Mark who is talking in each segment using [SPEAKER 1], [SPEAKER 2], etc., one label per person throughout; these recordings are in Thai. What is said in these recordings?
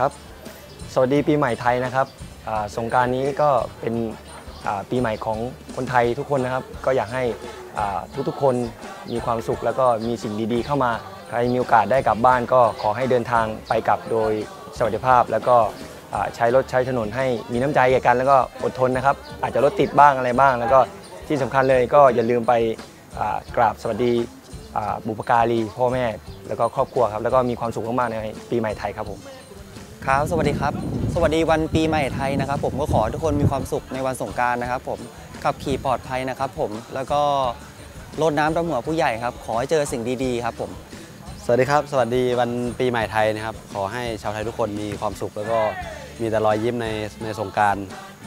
[SPEAKER 1] ครับ สวัสดีปีใหม่ไทยนะครับสงการนี้ก็เป็นปีใหม่ของคนไทยทุกคนนะครับ ก็อยากให้ทุกๆคนมีความสุขแล้วก็มีสิ่งดีๆ เข้ามาใครมีโอกาสได้กลับบ้านก็ขอให้เดินทางไปกลับโดยสวัสดิภาพ แล้วก็ใช้รถใช้ถนนให้มีน้ำใจแก่กัน แล้วก็อดทนนะครับ อาจจะรถติดบ้างอะไรบ้าง แล้วก็ที่สำคัญเลยก็อย่าลืมไปกราบสวัสดีบุพการีพ่อแม่ แล้วก็ครอบครัวครับ แล้วก็มีความสุขมากๆในปีใหม่ไทยครับผม
[SPEAKER 2] ครับสวัสดีครับ สวัสดีวันปีใหม่ไทยนะครับ ผมก็ขอทุกคนมีความสุขในวันสงการนะครับผมขับขี่ปลอดภัยนะครับ ผมแล้วก็รดน้ำดำหัวผู้ใหญ่ครับ ขอให้เจอสิ่งดีๆครับผม
[SPEAKER 3] สวัสดีครับ สวัสดีวันปีใหม่ไทยนะครับ ขอให้ชาวไทยทุกคนมีความสุข แล้วก็มีแต่รอยยิ้มในในสงการ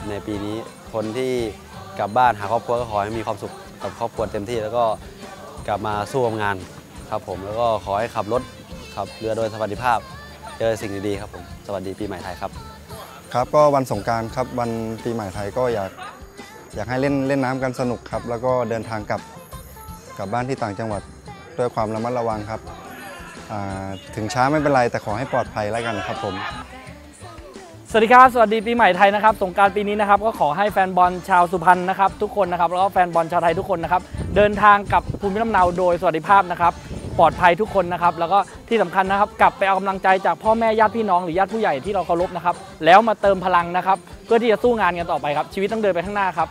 [SPEAKER 3] ในปีนี้ คนที่กลับบ้านหาครอบครัวก็ขอให้มีความสุขกับครอบครัวเต็มที่ แล้วก็กลับมาสู้งานครับผม แล้วก็ขอให้ขับรถขับเรือโดยสวัสดิภาพ เจอสิ่งดีๆครับผม สวัสดีปีใหม่ไทยครับ
[SPEAKER 4] ครับก็วันสงกรารครับวันปีใหม่ไทยก็อยากอยากให้เล่นเล่นน้ำกันสนุกครับ แล้วก็เดินทางกลับกลับบ้านที่ต่างจังหวัดด้วยความระมัดระวังครับอ่าถึงช้าไม่เป็นไรแต่ขอให้ปลอดภัยแล้วกันครับผม
[SPEAKER 5] สวัสดีครับ สวัสดีปีใหม่ไทยนะครับ สงกรารปีนี้นะครับก็ขอให้แฟนบอลชาวสุพรรณนะครับทุกคนนะครับแล้วก็แฟนบอลชาวไทยทุกคนนะครับเดินทางกลับภูมิลำเนาโดยสวัสดิภาพนะครับ ปลอดภัยทุกคนนะครับ แล้วก็ที่สำคัญนะครับ กลับไปเอากำลังใจจากพ่อแม่ญาติพี่น้องหรือญาติผู้ใหญ่ที่เราเคารพนะครับ แล้วมาเติมพลังนะครับ เพื่อที่จะสู้งานกันต่อไปครับ ชีวิตต้องเดินไปข้างหน้าครับ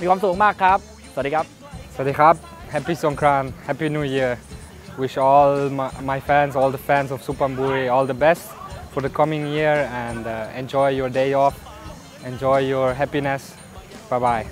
[SPEAKER 5] มีความสุขมากครับ สวัสดีครับ
[SPEAKER 6] สวัสดีครับ Happy Songkran Happy New Year wish all my, my fans all the fans of Supamburi all the best for the coming year and uh, enjoy your day off enjoy your happiness bye bye